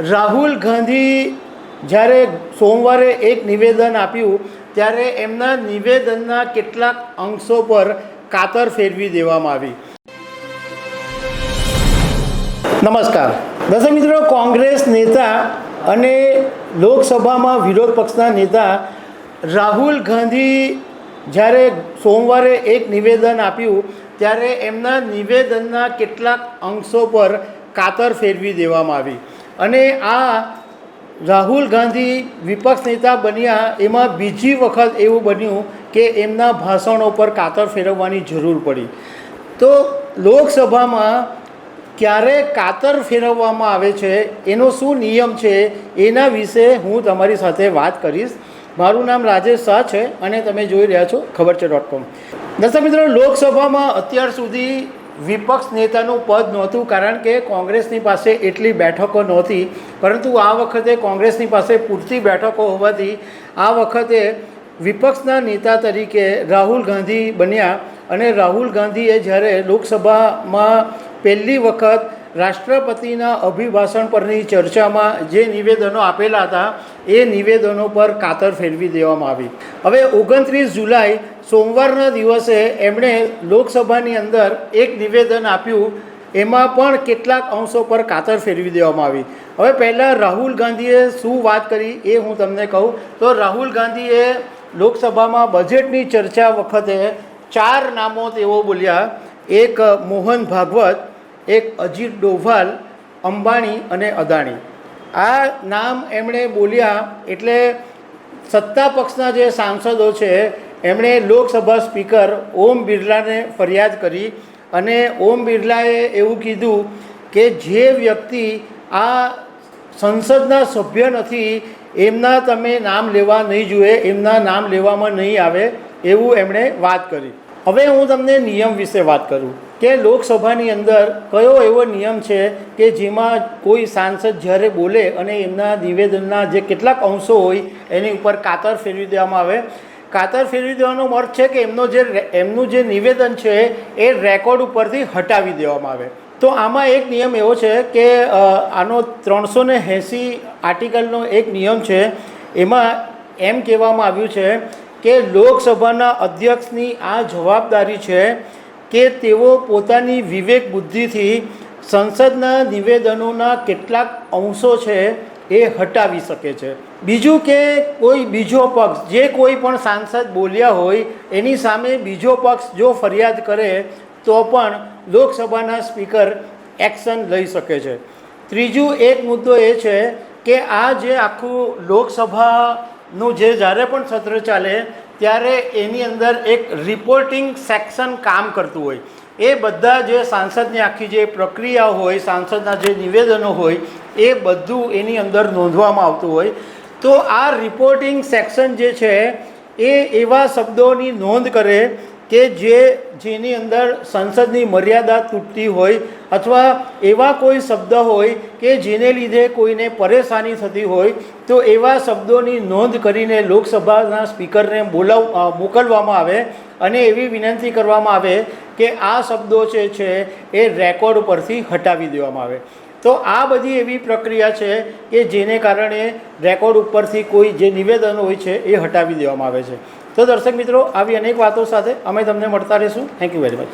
રાહુલ ગાંધી જ્યારે સોમવારે એક નિવેદન આપ્યું, ત્યારે એમના નિવેદનના કેટલાક અંશો પર કાતર ફેરવી દેવામાં આવી. નમસ્કાર. દર્શક મિત્રો, કોંગ્રેસ નેતા અને લોકસભામાં વિરોધ પક્ષના નેતા રાહુલ ગાંધી જ્યારે સોમવારે એક નિવેદન આપ્યું, ત્યારે એમના નિવેદનના કેટલાક અંશો પર કાતર ફેરવી દેવામાં આવી. અને આ રાહુલ ગાંધી વિપક્ષ નેતા બન્યા, એમાં બીજી વખત એવું બન્યું કે એમના ભાષણો પર કાતર ફેરવવાની જરૂર પડી. તો લોકસભામાં ક્યારે કાતર ફેરવવામાં આવે છે, એનો શું નિયમ છે, એના વિશે હું તમારી સાથે વાત કરીશ. મારું નામ રાજેશ શાહ છે અને તમે જોઈ રહ્યા છો ખબર છે ડોટ કોમ. દર્શક મિત્રો, લોકસભામાં અત્યાર સુધી વિપક્ષ નેતાનું પદ નહોતું કારણ કે કોંગ્રેસની પાસે એટલી બેઠકો નહોતી. પરંતુ આ વખતે કોંગ્રેસની પાસે પૂરતી બેઠકો હોવાથી આ વખતે વિપક્ષના નેતા તરીકે રાહુલ ગાંધી બન્યા. અને રાહુલ ગાંધીએ જ્યારે લોકસભામાં પહેલી વખત રાષ્ટ્રપતિના અભિભાષણ પરની ચર્ચામાં જે નિવેદનો આપેલા હતા, એ નિવેદનો પર કાતર ફેરવી દેવામાં આવી. હવે ઓગણત્રીસ જુલાઈ, સોમવારના દિવસે એમણે લોકસભાની અંદર એક નિવેદન આપ્યું, એમાં પણ કેટલાક અંશો પર કાતર ફેરવી દેવામાં આવી. હવે પહેલાં રાહુલ ગાંધીએ શું વાત કરી એ હું તમને કહું. તો રાહુલ ગાંધીએ લોકસભામાં બજેટની ચર્ચા વખતે ચાર નામો તેઓ બોલ્યા. એક મોહન ભાગવત એક અજીત ડોભાલ, અંબાણી અને અદાણી. આ નામ એમણે બોલ્યા એટલે સત્તા પક્ષના જે સાંસદો છે, એમણે લોકસભા સ્પીકર ઓમ બિરલાને ફરિયાદ કરી અને ઓમ બિરલાએ એવું કીધું કે જે વ્યક્તિ આ સંસદના સભ્ય નથી, એમના તમે નામ લેવા નહીં જોઈએ એમના નામ લેવામાં નહીં આવે એવું એમણે વાત કરી. હવે હું તમને નિયમ વિશે વાત કરું કે લોકસભાની અંદર કયો એવો નિયમ છે કે જેમાં કોઈ સાંસદ જ્યારે બોલે અને એમના નિવેદનના જે કેટલાક અંશો હોય એની ઉપર કાતર ફેરવી દેવામાં આવે. કાતર ફેરવી દેવાનો અર્થ છે કે એમનો જે એમનું જે નિવેદન છે એ રેકોર્ડ ઉપરથી હટાવી દેવામાં આવે. તો આમાં એક નિયમ એવો છે કે આનો ત્રણસો ને એંસી આર્ટિકલનો એક નિયમ છે. એમાં એમ કહેવામાં આવ્યું છે કે લોકસભાના અધ્યક્ષની આ જવાબદારી છે કે તેઓ પોતાની વિવેક બુદ્ધિથી સંસદના નિવેદનોના કેટલાક અંશો છે એ હટાવી શકે છે. બીજું કે કોઈ બીજો પક્ષ, જે કોઈ પણ સાંસદ બોલ્યા હોય, એની સામે બીજો પક્ષ જો ફરિયાદ કરે, તો પણ લોકસભાના સ્પીકર એક્શન લઈ શકે છે. ત્રીજું એક મુદ્દો એ છે કે આ જે આખું લોકસભાનું જે જ્યારે પણ સત્ર ચાલે, ત્યારે એની અંદર એક રિપોર્ટિંગ સેક્શન કામ કરતું હોય. એ બધા જે સાંસદની આખી જે પ્રક્રિયા હોય, સાંસદના જે નિવેદનો હોય, એ બધું એની અંદર નોંધવામાં આવતું હોય. તો આ રિપોર્ટિંગ સેક્શન જે છે, એ એવા શબ્દોની નોંધ કરે કે જે જેની અંદર સંસદની મર્યાદા તૂટતી હોય અથવા એવા કોઈ શબ્દ હોય કે જેને લીધે કોઈને પરેશાની થતી હોય, તો એવા શબ્દોની નોંધ કરીને લોકસભાના સ્પીકરને બોલાવ મોકલવામાં આવે અને એવી વિનંતી કરવામાં આવે કે આ શબ્દો જે છે એ રેકોર્ડ પરથી હટાવી દેવામાં આવે. તો આ બધી એવી પ્રક્રિયા છે કે જેને કારણે રેકોર્ડ ઉપરથી કોઈ જે નિવેદનો હોય છે એ હટાવી દેવામાં આવે છે. તો દર્શક મિત્રો, આવી અનેક વાતો સાથે અમે તમને મળતા રહીશું. Thank you very much